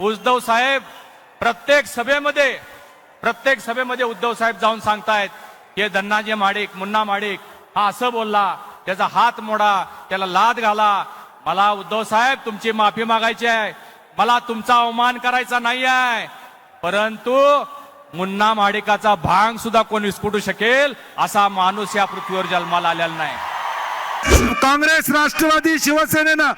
उद्धव साहेब प्रत्येक सभेमध्ये प्रत्येक सभेमध्ये उद्धव साहेब जाऊन सांगतायत हे धन्नाजी माडिक मुन्ना माडिक हा असं बोलला त्याचा हात मोडा त्याला लाद घाला. मला उद्धव साहेब तुमची माफी मागायची आहे. मला तुमचा अवमान करायचा नाही आहे. परंतु मुन्ना माडिकाचा भांग सुद्धा कोण विस्फुटू शकेल असा माणूस या पृथ्वीवर जन्माला आलेला नाही. काँग्रेस राष्ट्रवादी शिवसेनेनं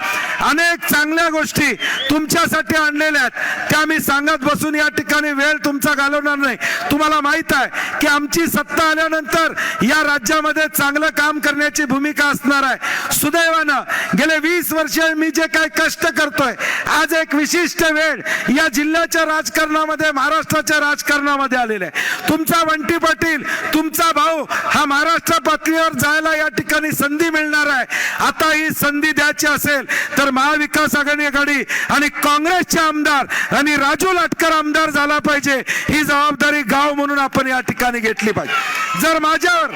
अनेक चांगल्या गोष्टी तुमच्यासाठी आणलेल्या आहेत. त्या मी सांगत बसून या ठिकाणी वेळ तुमचा घालवणार नाही. तुम्हाला माहीत आहे की आमची सत्ता आल्यानंतर या राज्यामध्ये चांगलं काम करण्याची भूमिका असणार आहे. सुदैवानं गेले वीस वर्ष मी जे काही कष्ट करतोय आज एक विशिष्ट वेळ या जिल्ह्याच्या राजकारणामध्ये महाराष्ट्राच्या राजकारणामध्ये आलेला आहे. तुमचा वंटी पाटील तुमचा भाऊ हा महाराष्ट्र पातळीवर जायला या ठिकाणी संधी मिळणार आहे. आता ही संधी द्यायची असेल तर महाविकास आघाडी आणि काँग्रेसचे आमदार आणि राजू लाटकर आमदार झाला पाहिजे. ही जबाबदारी गाव म्हणून आपण या ठिकाणी घेतली पाहिजे. जर माझ्यावर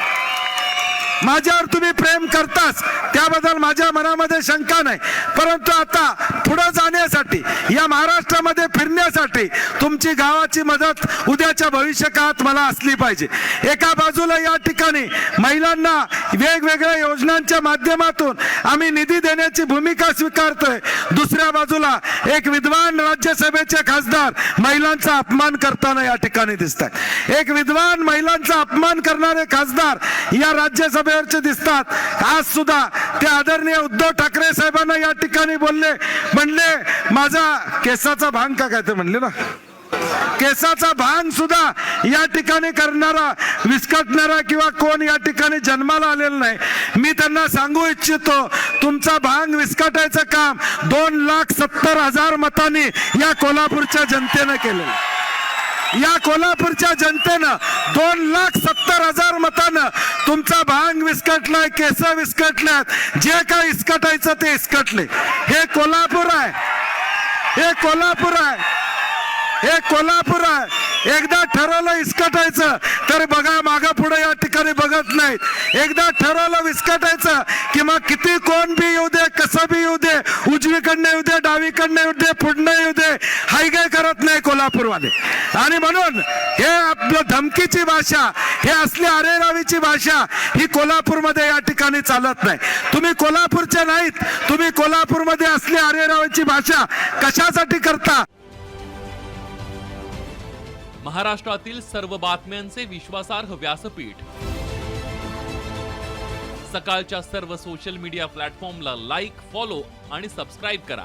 माझ्यावर तुम्ही प्रेम करताच त्याबद्दल माझ्या मनामध्ये शंका नाही. परंतु आता पुढे जाण्यासाठी या महाराष्ट्रामध्ये फिरण्यासाठी तुमची गावाची मदत उद्याच्या भविष्य काळात मला असली पाहिजे. एका बाजूला या ठिकाणी महिलांना वेगवेगळ्या योजनांच्या माध्यमातून आम्ही निधी देण्याची भूमिका स्वीकारतोय. दुसऱ्या बाजूला एक विद्वान राज्यसभेचे खासदार महिलांचा अपमान करताना या ठिकाणी दिसत एक विद्वान महिलांचा अपमान करणारे खासदार या राज्यसभेवरचे दिसतात. आज सुद्धा ते आदरणीय उद्धव ठाकरे साहेबांना या ठिकाणी बोलले. म्हणले माझा केसाचा भांग का काय? ते म्हणले ना. केसाचा भांग सुद्धा या ठिकाणी करणारा विस्कटणारा किंवा कोण या ठिकाणी जन्माला आलेला नाही. मी त्यांना सांगू इच्छितो तुमचा भांग विस्कटायचं काम दोन लाख सत्तर हजार मतांनी या कोल्हापूरच्या जनतेनं केलेलं या कोल्हापूरच्या जनतेनं दोन लाख सत्तर हजार मतानं तुमचा भांग विस्कटलाय केस विस्कटल्यात. जे काय इस्कटायचं ते इस्कटले हे कोल्हापूर आहे. हे कोल्हापूर आहे. हे कोल्हापूर आहे. एकदा ठरवलं इस्कटायचं तर बघा मागं पुढे या ठिकाणी बघत नाहीत एकदा ठरवलं विस्कटायचं की मग किती कोण बी येऊ दे कसं बी येऊ दे उजवीकडनं येऊ दे डावीकडनं येऊ दे पुढनं येऊ दे हाय काय करत नाही कोल्हापूरमध्ये. आणि म्हणून हे आपलं धमकीची भाषा हे असली अरेरावीची भाषा ही कोल्हापूरमध्ये या ठिकाणी चालत नाही. तुम्ही कोल्हापूरचे नाहीत. तुम्ही कोल्हापूरमध्ये असली अरेरावीची भाषा कशासाठी करता? महाराष्ट्रातील सर्व बातम्यांचे विश्वासार्ह व्यासपीठ. सकाळच्या सर्व सोशल मीडिया प्लॅटफॉर्मला लाईक फॉलो आणि सबस्क्राईब करा.